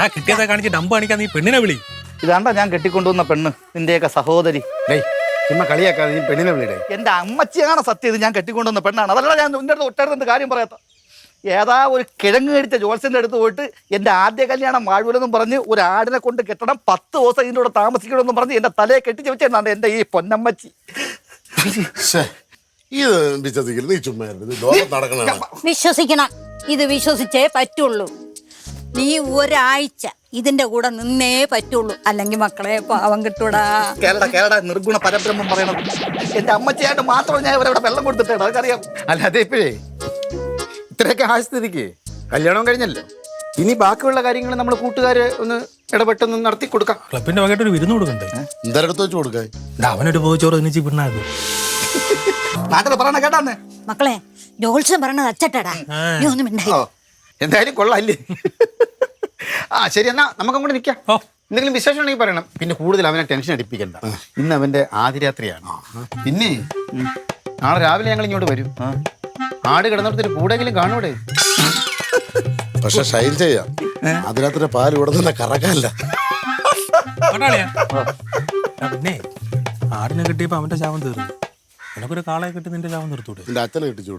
എടാ കിട്ടിയതാ കാണിച്ച് ഡമ്പ് കാണിക്കാൻ നീ പെണ്ണിനെ വിളി. ഇതാണ്ടാ ഞാൻ കെട്ടിക്കൊണ്ടുവന്ന പെണ്ണ് നിന്റെയൊക്കെ സഹോദരി. ഡേയ് ചുമ്മാ കളിയാക്കാതെ നീ പെണ്ണിനെ വിളിടേ എന്റെ അമ്മച്ചിയാണ് സത്യം ഇത്? ഞാൻ കെട്ടിക്കൊണ്ടുവന്ന പെണ്ണാണ്. അതല്ല ഞാൻ നിന്റെ അടുത്ത് ഒട്ടടുത്ത് കാര്യം പറയാത്ത. ഏതാ ഒരു കിഴങ്ങ് കടിച്ച ജോത്സ്യന്റെ അടുത്ത് പോയിട്ട് എന്റെ ആദ്യ കല്യാണം വാഴൂലെന്നും പറഞ്ഞ് ഒരു ആടിനെ കൊണ്ട് കെട്ടണം പത്ത് ദിവസം ഇതിന്റെ കൂടെ താമസിക്കണമെന്നും പറഞ്ഞ് എന്റെ തലയെ കെട്ടിച്ച് വെച്ചാണ് എന്റെ ഈ പൊന്നമ്മച്ചി. ഇത് വിശ്വസിക്കൽ നീ ചുമ്മാ ഇരുന്ന്. ഇത് ലോകം നടക്കണതാണ്. വിശ്വസിക്കണം. ഇത് വിശ്വസിച്ചേ പറ്റുള്ളൂ. നീ ഒരാഴ്ച ഇതിന്റെ കൂടെ നിന്നേ പറ്റുള്ളൂ. അല്ലെങ്കിൽ മക്കളെ പാവം കിട്ടൂടാ. കേരള കേരള നിർഗുണ പരബ്രഹ്മം പറയണം. എന്റെ അമ്മച്ചിയായിട്ട് മാത്രം ഞാൻ ഇവരവിടെ വെള്ളം കൊടുത്തിട്ടാണ് അതൊക്കെ അല്ലാതെ ഇപ്പോഴേ ഇത്രയൊക്കെ ആ സ്ഥിതിക്ക്. കല്യാണം കഴിഞ്ഞല്ലോ. ഇനി ബാക്കിയുള്ള കാര്യങ്ങൾ നമ്മൾ കൂട്ടുകാര് ഒന്ന് ഇടപെട്ടൊന്ന് നടത്തി കൊടുക്കാം. ക്ലബിന്റെ വകയായിട്ട് ഒരു വിരുന്ന് കൊടുക്കണ്ടേ? എന്തായാലും എടുത്ത് വെച്ച് കൊടുക്കാൻ എടാ, അവനൊരു പോച്ചോറ് ഒന്നിച്ച് പിണ്ണാക്കും. നാട്ടിൽ പറയണ കേട്ടാന്ന്. മക്കളെ ജോത്സ്യം പറയണത് അച്ചട്ടടാ. നീ ഒന്നും മിണ്ടായി എന്തായാലും കൊള്ളാല്ലേ ആ ശരി എന്നാ നമുക്ക് അങ്ങോട്ട് നിൽക്കാം. എന്തെങ്കിലും വിശേഷം ഉണ്ടെങ്കിൽ പറയണം. പിന്നെ കൂടുതൽ അവനെ ടെൻഷൻ അടിപ്പിക്കണ്ട. ഇന്ന് അവന്റെ ആദിരാത്രിയാണ് പിന്നെ നാളെ രാവിലെ ഞങ്ങൾ ഇങ്ങോട്ട് വരും. ആട് കിടന്നിടത്തൊരു കൂടെങ്കിലും കാണൂടെ പക്ഷെ ഷൈൻ ചെയ്യാം. അതിനകത്തിന്റെ പാൽ ഇവിടെ തന്നെ കറക്കാല്ല പിന്നെ ആടിനെ കിട്ടിയപ്പോ അവന്റെ ശാപം തീർന്നു. നിനക്കൊരു കാളയെ കിട്ടി നിന്റെ ശാപം തീർത്തൂടെ? എന്റെ അച്ഛനെ കിട്ടിച്ചു